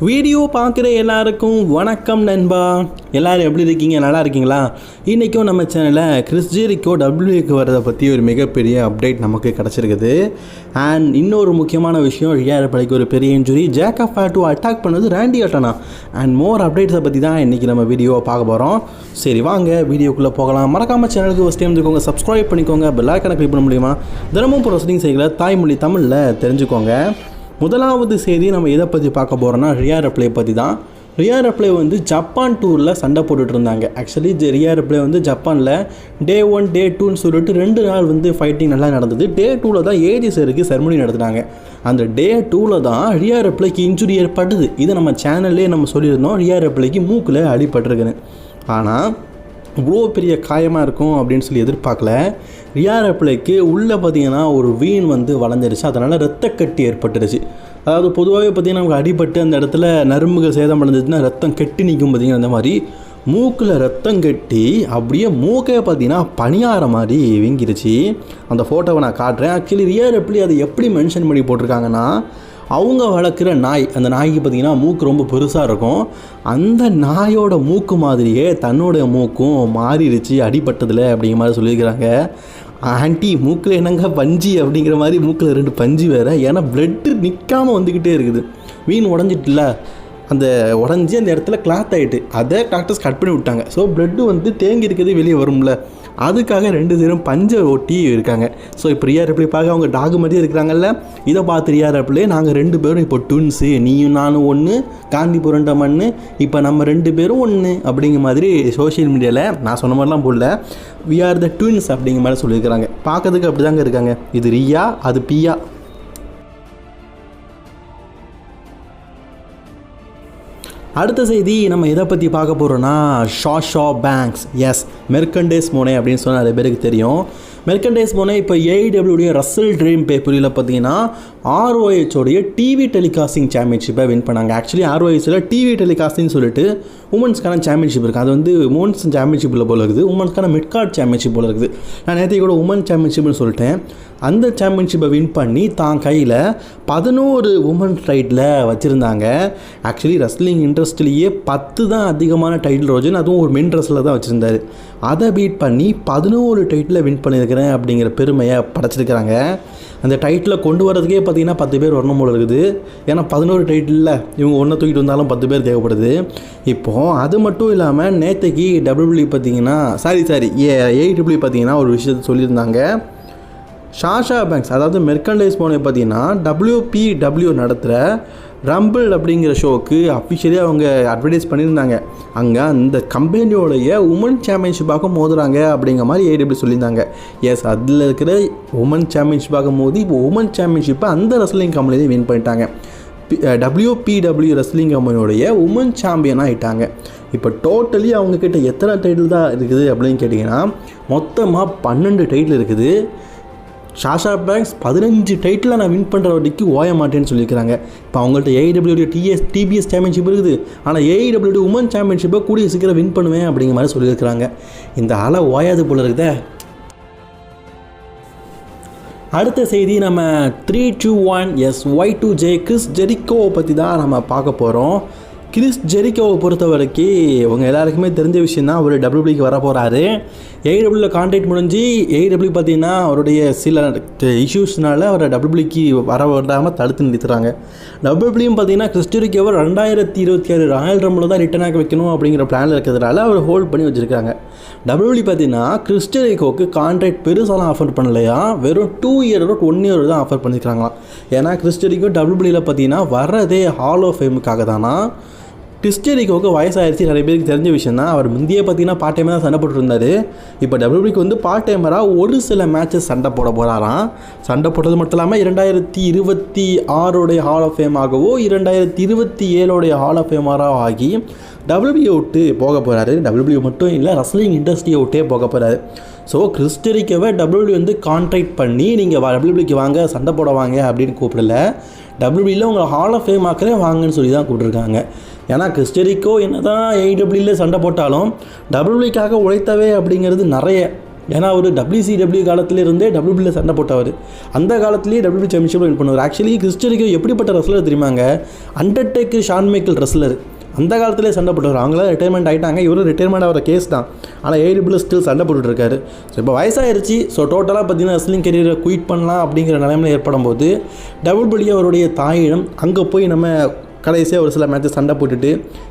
Video பார்க்குற எல்லாருக்கும் வணக்கம் நண்பா. எல்லோரும் எப்படி இருக்கீங்க? நல்லா இருக்கீங்களா? இன்றைக்கும் நம்ம சேனலில் கிறிஸ் டபிள்யூக்கு வரதை பற்றி ஒரு மிகப்பெரிய அப்டேட் நமக்கு கிடச்சிருக்குது. அண்ட் இன்னொரு முக்கியமான விஷயம் ரியார் படைக்கு ஒரு பெரிய இன்ஜுரி ஜேக்கப் ஃபேட்டு அட்டாக் பண்ணது ரேண்டி அட்டனா அண்ட் மோர் அப்டேட்ஸை பற்றி தான் இன்றைக்கி நம்ம வீடியோவை பார்க்க போகிறோம் சரி வாங்க வீடியோக்குள்ளே போகலாம். மறக்காமல் சேனலுக்கு ஃபஸ்ட் டைம் இருந்துக்கோங்க சப்ஸ்கிரைப் பண்ணிக்கோங்க பெல் கணக்கு கிளிக் பண்ண முடியுமா? தினமும் ப்ரொசீடிங் செய்கிற தாய்மொழி தமிழில் தெரிஞ்சுக்கோங்க. முதலாவது செய்தி நம்ம எதை பற்றி பார்க்க போகிறோம்னா ரியா ரெப்ளே பற்றி தான் ரியா ரெப்ளே வந்து ஜப்பான் டூரில் சண்டை போட்டுட்டு இருந்தாங்க. ஆக்சுவலி ரியா ரெப்ளே வந்து ஜப்பானில் டே ஒன் டே டூன்னு சொல்லிட்டு ரெண்டு நாள் வந்து ஃபைட்டிங் நல்லா நடந்தது. டே டூவில் தான் ஏஜி சருக்கு செரமனி நடத்துனாங்க. அந்த டே டூவில் தான் ரியா ரப்ளைக்கு இன்ஜுரி ஏற்பட்டது. இதை நம்ம சேனல்லே நம்ம சொல்லியிருந்தோம். ரியா ரப்ளைக்கு மூக்கில் அடிபட்டிருக்குன்னு. ஆனால் இவ்வளோ பெரிய காயமாக இருக்கும் அப்படின்னு சொல்லி எதிர்பார்க்கல. ரியா ரெப்ளேக்கு உள்ளே பார்த்தீங்கன்னா ஒரு வீண் வந்து வளர்ந்துருச்சு. அதனால் ரத்தக்கட்டி ஏற்பட்டுருச்சு. அதாவது பொதுவாகவே பார்த்தீங்கன்னா நமக்கு அடிபட்டு அந்த இடத்துல நரம்புகள் சேதம் அடைஞ்சதுன்னா ரத்தம் கெட்டி நிற்கும் பார்த்தீங்கன்னா அந்த மாதிரி. மூக்கில் ரத்தம் கட்டி அப்படியே மூக்கே பார்த்தீங்கன்னா பணியார மாதிரி வீங்கிருச்சு. அந்த ஃபோட்டோவை நான் காட்டுறேன். ஆக்சுவலி ரியா ரெப்ளி அதை எப்படி மென்ஷன் பண்ணி போட்டிருக்காங்கன்னா அவங்க வளர்க்குற நாய் அந்த நாய்க்கு பார்த்தீங்கன்னா மூக்கு ரொம்ப பெருசாக இருக்கும். அந்த நாயோட மூக்கு மாதிரியே தன்னோட மூக்கும் மாறிடுச்சு அடிபட்டதில் அப்படிங்கிற மாதிரி சொல்லியிருக்கிறாங்க. ஆண்டி மூக்கில் என்னங்க பஞ்சு அப்படிங்கிற மாதிரி மூக்கில் ரெண்டு பஞ்சு வேறு. ஏன்னா பிளட்டு நிற்காமல் வந்துக்கிட்டே இருக்குது. வீண் உடஞ்சிட்டுல. அந்த உடஞ்சி அந்த இடத்துல கிளாத் ஆகிட்டு அதை டாக்டர்ஸ் கட் பண்ணி விட்டாங்க. ஸோ ப்ளட்டு வந்து தேங்கி இருக்கிறது வெளியே வரும்ல. அதுக்காக ரெண்டு பேரும் பஞ்சை ஒட்டி இருக்காங்க. ஸோ இப்போ ரியா ரெப்ளிப்பாக பார்க்க அவங்க டாக் மாதிரியே இருக்கிறாங்கல்ல. இதை பார்த்து ரியா ரெப்ளே நாங்கள் ரெண்டு பேரும் இப்போ ட்வின்ஸு நீயும் நானும் ஒன்று காந்தி புரண்ட மண் இப்போ நம்ம ரெண்டு பேரும் ஒன்று அப்படிங்கிற மாதிரி சோஷியல் மீடியாவில் நான் சொன்ன மாதிரிலாம் போடல. வி ஆர் த ட்வின்ஸ் அப்படிங்கிற மாதிரி சொல்லியிருக்கிறாங்க. பார்க்கறதுக்கு அப்படி தாங்க இருக்காங்க. இது ரியா அது பியா அடுத்த செய்தி நம்ம எதை பற்றி பார்க்க போகிறோன்னா Sasha Banks as Mercedes Mone அப்படின்னு சொன்னால் நிறைய பேருக்கு தெரியும். மெர்கண்டேஸ் மோனே இப்போ ஏஐடபிள்யூடைய ரசல் ட்ரீம் பேப்பரில் பார்த்தீங்கன்னா ஆர்ஓஹெச்சோடைய டிவி டெலிகாஸ்டிங் சாம்பியன்ஷிப்பை வின் பண்ணாங்க. ஆக்சுவலி ஆர்ஓஹெச்சில் டிவி டெலிகாஸ்டிங் சொல்லிட்டு உமன்ஸ்க்கான சாம்பியன்ஷிப் இருக்குது அது வந்து உமன்ஸ் சாம்பியன்ஷிப்பில் போல இருக்குது. உமன்ஸ்க்கான மிட்கார்ட் சாம்பியன்ஷிப் போல இருக்குது. நான் நேற்று கூட உமன் சாம்பியன்ஷிப்னு சொல்லிட்டேன். அந்த சாம்பியன்ஷிப்பை வின் பண்ணி தான் கையில் பதினோரு உமன் டைட்டில் வச்சுருந்தாங்க. ஆக்சுவலி ரெஸ்லிங் இன்ட்ரெஸ்ட்லேயே பத்து தான் அதிகமான டைட்டில் ரோஜன் அதுவும் ஒரு மென் ரெஸ்லில் தான் வச்சுருந்தாரு. அதை பீட் பண்ணி பதினோரு டைட்டில் வின் பண்ணியிருக்கிறேன் அப்படிங்கிற பெருமையை படைச்சிருக்கிறாங்க. அந்த டைட்டில் கொண்டு வரதுக்கே பார்த்தீங்கன்னா பத்து பேர் வரணும் போல இருக்குது. ஏன்னா பதினோரு டைட்டிலில் இவங்க ஒன்றை தூக்கிட்டு வந்தாலும் பத்து பேர் தேவைப்படுது. இப்போது அது மட்டும் இல்லாமல் நேற்றுக்கு டபிள்யூபிள்யூ பார்த்தீங்கன்னா சாரி சாரி ஏ ஏடபிள்யூ பார்த்தீங்கன்னா ஒரு விஷயத்த சொல்லியிருந்தாங்க. ஷாஷா பேங்க்ஸ் அதாவது மெர்கண்டைஸ் போனே பார்த்தீங்கன்னா டபிள்யூபிடபிள்யூ நடத்துகிற ரம்பிள் அப்படிங்கிற ஷோவுக்கு அஃபிஷியலியாக அவங்க அட்வர்டைஸ் பண்ணியிருந்தாங்க. அங்கே அந்த கம்பெனியோடைய உமன் சாம்பியன்ஷிப்பாக மோதுறாங்க அப்படிங்கிற மாதிரி ஏடிபி சொல்லியிருந்தாங்க. எஸ் அதில் இருக்கிற உமன் சாம்பியன்ஷிப்பாக மோதி இப்போ உமன் சாம்பியன்ஷிப்பை அந்த ரெஸ்லிங் கம்பெனிலே வின் பண்ணிட்டாங்க. டபிள்யூபிடபிள்யூ ரெஸ்லிங் கம்பெனியோடைய உமன் சாம்பியனாக ஆகிட்டாங்க இப்போ டோட்டலி அவங்கக்கிட்ட எத்தனை டைட்டில் தான் இருக்குது அப்படின்னு கேட்டிங்கன்னா மொத்தமாக பன்னெண்டு டைட்டில் இருக்குது. ஷாஷா பேங்க்ஸ் பதினஞ்சு டைட்டில் நான் வின் பண்ணுற வட்டிக்கு ஓய மாட்டேன்னு சொல்லியிருக்கிறாங்க. இப்போ அவங்கள்ட்ட ஏஐடபிள்யூடி டிஎஸ் டிபிஎஸ் சாம்பியன்ஷிப் இருக்குது. ஆனால் ஏஐடபிள்யூடி உமன் சாம்பியன்ஷிப்பை கூடிய சீக்கிரம் வின் பண்ணுவேன் அப்படிங்கிற மாதிரி சொல்லியிருக்கிறாங்க. இந்த அலை ஓயாது போல இருக்குதே. அடுத்த செய்தி நம்ம three two one S Y two J Chris ஜெரிக்கோவை பற்றி தான் நம்ம பார்க்க போகிறோம் கிறிஸ் ஜெரிக்கோவை பொறுத்த வரைக்கும் இவங்க எல்லாருக்குமே தெரிஞ்ச விஷயம் தான் அவர் டபிள்யூபிளிக்கு வர போகிறாரு ஏடபிள்யூவில் கான்டாக்ட் முடிஞ்சு ஏடபிள்யூ பார்த்தீங்கன்னா அவருடைய சில இஷ்யூஸ்னால அவரை டபிள்யூபிளிக்கு வர விடாமல் தடுத்து நிறுத்துறாங்க டபிள்யூபிளியும் பார்த்தீங்கன்னா கிறிஸ்டரிக்கோவை ரெண்டாயிரத்தி இருபத்தி ஆறு ராயல் ரம்பில் தான் ரிட்டர்ன் ஆக வைக்கணும் அப்படிங்கிற பிளானில் இருக்கிறதுனால அவர் ஹோல்ட் பண்ணி வச்சுருக்காங்க. டபிள்யூபி பார்த்தீங்கன்னா கிறிஸ்டரிக்கோவுக்கு கான்ட்ராக்ட் பெருசாலாம் ஆஃபர் பண்ணலையா? வெறும் டூ இயர் ஒன் இயர் தான் ஆஃபர் பண்ணியிருக்காங்களாம் ஏன்னா கிறிஸ்டரிக்கோ டபிள்யூபிளியில் பார்த்தீங்கன்னா வர்றதே ஹால் ஆஃப் ஃபேமுக்காக தானா கிறிஸ்டரிக்கோவுக்கு வயசாயிருச்சு. நிறைய பேருக்கு தெரிஞ்ச விஷயம் தான் அவர் முந்தைய பார்த்தீங்கன்னா பார்ட் டைமாக தான் சண்டை போட்டுருந்தாரு. இப்போ டபிள்யூபிக்கு வந்து பார்ட் டைமராக ஒரு சில மேட்சஸ் சண்டை போட போகிறாராம் சண்டை போட்டது மட்டும் இல்லாமல் இரண்டாயிரத்தி இருபத்தி ஆறோடைய ஹால் ஆஃப் ஃபேமாகவோ இரண்டாயிரத்தி இருபத்தி ஏழோடைய ஹால் ஆஃப் ஃபேமராக ஆகி டபிள்யூபியை விட்டு போக போகிறாரு டபிள்யூபிள்யூ மட்டும் இல்லை ரஸ்லிங் இண்டஸ்ட்ரியை விட்டே போக போகிறாரு ஸோ கிறிஸ்டரிக்கவை டபிள்யூபிள்யூ வந்து கான்ட்ராக்ட் பண்ணி நீங்கள் டபிள்யூபிக்கு வாங்க சண்டை போட வாங்க அப்படின்னு கூப்பிடல. டபிள்யூபியில் உங்களை ஹால் ஆஃப் ஃபேம் ஆக்கிறே வாங்கன்னு சொல்லி தான் கூப்பிட்ருக்காங்க ஏன்னா கிறிஸ்டரிக்கோ என்ன தான் ஏடபிள்யூவில் சண்டை போட்டாலும் டபிள்யூக்காக உழைத்தவே அப்படிங்கிறது நிறைய. ஏன்னா அவர் டபிள்யூசிடபிள்யூ காலத்திலிருந்தே டபிள்யூபியில் சண்டை போட்டவர். அந்த காலத்துலேயே டபிள்யூபி சாம்பியன்ஷிப் வின் பண்ணுவார். ஆக்சுவலி கிறிஸ்டரிக்கோ எப்படிப்பட்ட ரெஸ்லர் தெரியுமாங்க? அண்டர்டேக்கர் ஷான் மைக்கேல் ரெஸ்லர் அந்த காலத்திலே சண்டை போட்டவர். அவங்களாம் ரிட்டைர்மெண்ட் ஆகிட்டாங்க இவரும் ரிட்டைர்மெண்ட் ஆகிற கேஸ் தான். ஆனால் ஏடிபிள் ஸ்டில் சண்டை போட்டுட்டுருக்காரு ஸோ இப்போ வயசாயிருச்சு. ஸோ டோட்டலாக பார்த்தீங்கன்னா ரெஸ்லிங் கெரியரை குயிட் பண்ணலாம் அப்படிங்கிற நிலைமையில் ஏற்படும் போது டபுள்பிள்யூ அவருடைய தாயிடம் அங்கே போய் நம்ம கடைசியாக ஒரு சில மேட்சஸ் சண்டை போட்டுட்டு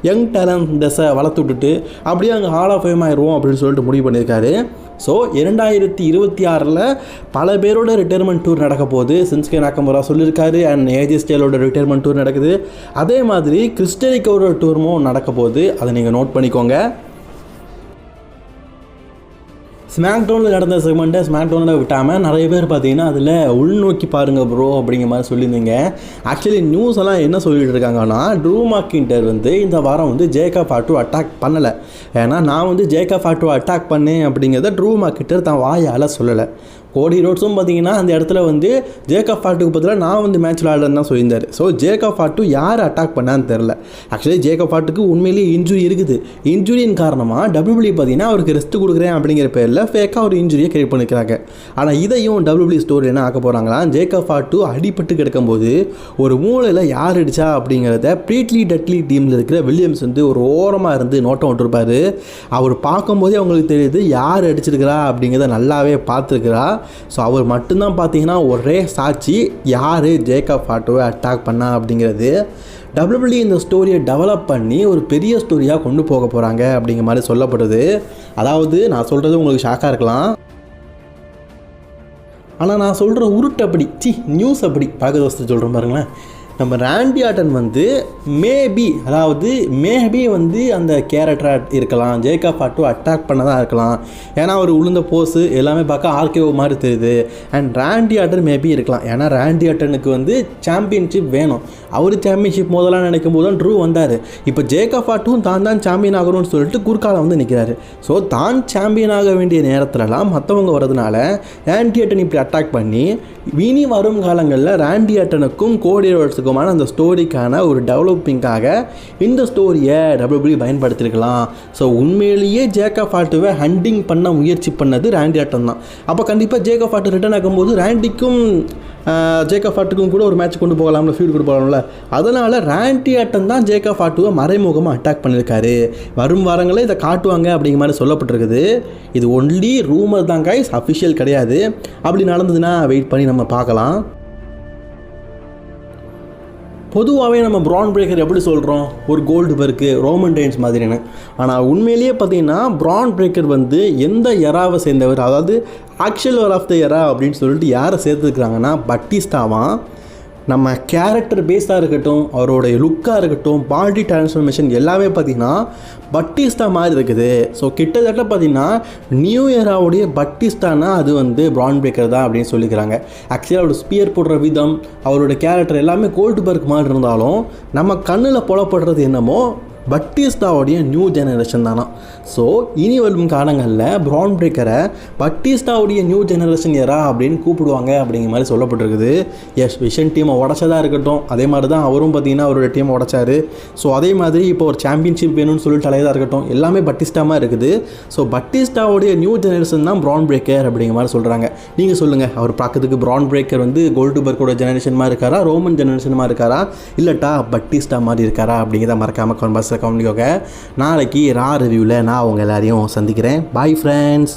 யங் டேலண்டஸை வளர்த்து விட்டுட்டு அப்படியே அங்கே ஹால் ஆஃப் ஃபேம் ஆயிடுவோம் அப்படின்னு சொல்லிட்டு முடிவு பண்ணியிருக்காரு. ஸோ இரண்டாயிரத்தி இருபத்தி ஆறில் பல பேரோட ரிட்டைர்மெண்ட் டூர் நடக்க போகுது. சின்ஸ்கே நாக்கமுரா சொல்லியிருக்காரு அண்ட் ஏஜி ஸ்டைலோட ரிட்டையர்மெண்ட் டூர் நடக்குது. அதே மாதிரி கிறிஸ்டரிக்கோட டூர்மும் நடக்க போகுது. அதை நீங்கள் நோட் பண்ணிக்கோங்க. ஸ்மாக் டவுனில் நடந்த செக்மெண்ட்டை ஸ்மாக் டவுனில் விட்டாமல் நிறைய பேர் பார்த்தீங்கன்னா அதில் உள்நோக்கி பாருங்கள் ப்ரோ அப்படிங்கிற மாதிரி சொல்லியிருந்தீங்க. ஆக்சுவலி நியூஸ் எல்லாம் என்ன சொல்லிட்டு இருக்காங்கன்னா ட்ரூ மார்க்கின்டர் வந்து இந்த வாரம் வந்து ஜேக்கா ஃபாட்டு அட்டாக் பண்ணலை. ஏன்னா நான் வந்து ஜேக்கா ஃபாட்டு அட்டாக் பண்ணேன் அப்படிங்கிறத ட்ரூ மார்க்கிட்டர் தான் வாயால் சொல்லலை. கோடி ரோட்ஸும் பார்த்தீங்கன்னா அந்த இடத்துல வந்து ஜேக்கப் ஃபாட்டுக்கு பதிலாக நான் வந்து மேட்ச் விளாடுறேன்னு தான் சொல்லியிருந்தார். ஸோ ஜேக்கப் ஃபாட்டு யார் அட்டாக் பண்ணான்னு தெரில ஆக்சுவலி ஜேக்கப் ஃபாட்டுக்கு உண்மையிலேயே இன்ஜுரி இருக்குது. இன்ஜுரியின் காரணமாக டபிள்யூபிள்யூ பார்த்தீங்கன்னா அவருக்கு ரெஸ்ட் கொடுக்குறேன் அப்படிங்கிற பேரில் ஃபேக்காக ஒரு இன்ஜுரியை கிரியேட் பண்ணிக்கிறாங்க. ஆனால் இதையும் டபிள்யூபிள்யூ ஸ்டோரி என்ன ஆக்க போகிறாங்களா ஜேக்கப் ஃபாட்டு அடிபட்டு கிடக்கும்போது ஒரு மூளையில் யார் அடிச்சா அப்படிங்கிறத ப்ரீட்லி டட்லி டீமில் இருக்கிற வில்லியம்ஸ் வந்து ஒரு ஓரமாக இருந்து நோட்டம் விட்டுருப்பார். அவர் பார்க்கும்போதே அவங்களுக்கு தெரியுது யார் அடிச்சிருக்கிறா அப்படிங்கிறத நல்லாவே பார்த்துருக்கிறா. ஸோ அவர் மட்டும்தான் பார்த்தீங்கன்னா ஒரே சாட்சி யார் ஜேக்கப் ஃபாட்டோவை அட்டாக் பண்ணா அப்படிங்கிறது. டபிள்யூபிள்யூ இந்த ஸ்டோரியை டெவலப் பண்ணி ஒரு பெரிய ஸ்டோரியாக கொண்டு போக போகிறாங்க அப்படிங்கிற மாதிரி சொல்லப்படுது. அதாவது நான் சொல்கிறது உங்களுக்கு ஷாக்காக இருக்கலாம். ஆனால் நான் சொல்கிற உருட்டு அப்படி சி நியூஸ் அப்படி பழக்க தோசத்தை சொல்கிறேன் பாருங்களேன். நம்ம ரேண்டி ஆட்டன் வந்து மேபி அதாவது மேபி வந்து அந்த கேரக்டராக இருக்கலாம். ஜேக்கா ஆட்டோ அட்டாக் பண்ணதாக இருக்கலாம். ஏன்னா அவர் உளுந்த போஸு எல்லாமே பார்க்க ஆர்கேஓ மாதிரி தெரியுது. அண்ட் ரேண்டி ஆட்டன் மேபி இருக்கலாம். ஏன்னா ரேண்டி ஆட்டனுக்கு வந்து சாம்பியன்ஷிப் வேணும். அவர் சாம்பியன்ஷிப் முதலாம் நினைக்கும் போது தான் ட்ரூ வந்தார். இப்போ ஜேக்கா ஆட்டும் தான் தான் சாம்பியன் ஆகணும்னு சொல்லிட்டு குறுக்கால வந்து நிற்கிறாரு ஸோ தான் சாம்பியன் ஆக வேண்டிய நேரத்துலலாம் மற்றவங்க வரதுனால ரேண்டி ஆட்டன் இப்படி அட்டாக் பண்ணி இனி வரும் காலங்களில் ரேண்டி ஆட்டனுக்கும் கோடி ரோட்ஸுக்குமான அந்த ஸ்டோரிக்கான ஒரு டெவலப்பிங்காக இந்த ஸ்டோரியை டபிள்யூபிள்யூ பயன்படுத்தியிருக்கலாம் ஸோ உண்மையிலேயே ஜேக்கா ஆட்டுவை ஹண்டிங் பண்ண முயற்சி பண்ணது ரேண்டி ஆட்டம் தான். அப்போ கண்டிப்பாக ஜேக்கப் ஆட்டு ரிட்டர்ன் ஆகும்போது ரேண்டிக்கும் ஜேக்கா ஃபாட்டுக்கும் கூட ஒரு மேட்ச் கொண்டு போகலாம்ல ஃபீல்டு கொண்டு போகலாம்ல. அதனால் ரேண்டி ஆட்டம் தான் ஜேக்கா ஃபாட்டுவை மறைமுகமாக அட்டாக் பண்ணியிருக்காரு. வரும் வாரங்களே இதை காட்டுவாங்க அப்படிங்கிற மாதிரி சொல்லப்பட்டிருக்குது. இது ஒன்லி ரூமர் தான் கைஸ் அஃபிஷியல் கிடையாது. அப்படி நடந்ததுன்னா வெயிட் பண்ணி நம்ம பார்க்கலாம். பொதுவாகவே நம்ம ப்ரான் பிரேக்கர் எப்படி சொல்கிறோம் ஒரு கோல்டு பர்க்கு ரோமன் டைன்ஸ் மாதிரின்னு. ஆனால் உண்மையிலேயே பார்த்தீங்கன்னா ப்ரான் பிரேக்கர் வந்து எந்த எராவை சேர்ந்தவர்? அதாவது ஆக்சுவல் ஆஃப் த எரா அப்படின்னு சொல்லிட்டு யாரை சேர்த்துருக்குறாங்கன்னா பட்டிஸ்டாவான் நம்ம கேரக்டர் பேஸாக இருக்கட்டும் அவருடைய லுக்காக இருக்கட்டும் பாடி டிரான்ஸ்ஃபர்மேஷன் எல்லாமே பார்த்திங்கன்னா பட்டிஸ்டா மாதிரி இருக்குது. ஸோ கிட்டத்தட்ட பார்த்திங்கன்னா நியூ இயராவுடைய பட்டிஸ்டானா அது வந்து பிரான் பிரேக்கர் தான் அப்படின்னு சொல்லிக்கிறாங்க. ஆக்சுவலாக அவரோட ஸ்பியர் போடுற விதம் அவரோட கேரக்டர் எல்லாமே கோல்டு பர்க் மாதிரி இருந்தாலும் நம்ம கண்ணில் புலப்படுறது என்னமோ பட்டிஸ்டாவுடைய நியூ ஜெனரேஷன் தானா? ஸோ இனி வரும் காலங்களில் ப்ரான் பிரேக்கரை பட்டிஸ்டாவுடைய நியூ ஜெனரேஷன் எரா அப்படின்னு கூப்பிடுவாங்க அப்படிங்கிற மாதிரி சொல்லப்பட்டிருக்குது. எஸ் விஷன் டீமை உடச்சதா இருக்கட்டும். அதே மாதிரி தான் அவரும் பார்த்தீங்கன்னா அவரோட டீமை உடச்சாரு. ஸோ அதே மாதிரி இப்போ ஒரு சாம்பியன்ஷிப் வேணும்னு சொல்லிட்டு அலையதாக இருக்கட்டும். எல்லாமே பட்டிஸ்டாமாக இருக்குது. ஸோ பட்டிஸ்டாவுடைய நியூ ஜெனரேஷன் தான் ப்ரான் பிரேக்கர் அப்படிங்கிற மாதிரி சொல்கிறாங்க நீங்கள் சொல்லுங்கள் அவர் பார்க்கறதுக்கு ப்ரான் பிரேக்கர் வந்து கோல்டு பர்க்கோட ஜெனரேஷன் மாதிரி இருக்காரா? ரோமன் ஜெனரேஷன் மாதிரி இருக்காரா? இல்லட்டா பட்டிஸ்டா மாதிரி இருக்காரா அப்படிங்கிறத மறக்காமல் கமெண்ட் பாக்ஸில் கவனிக்கோங்க நாளைக்கு ரா ரிவ்யூவில் நான் அவங்க எல்லாரையும் சந்திக்கிறேன். Bye friends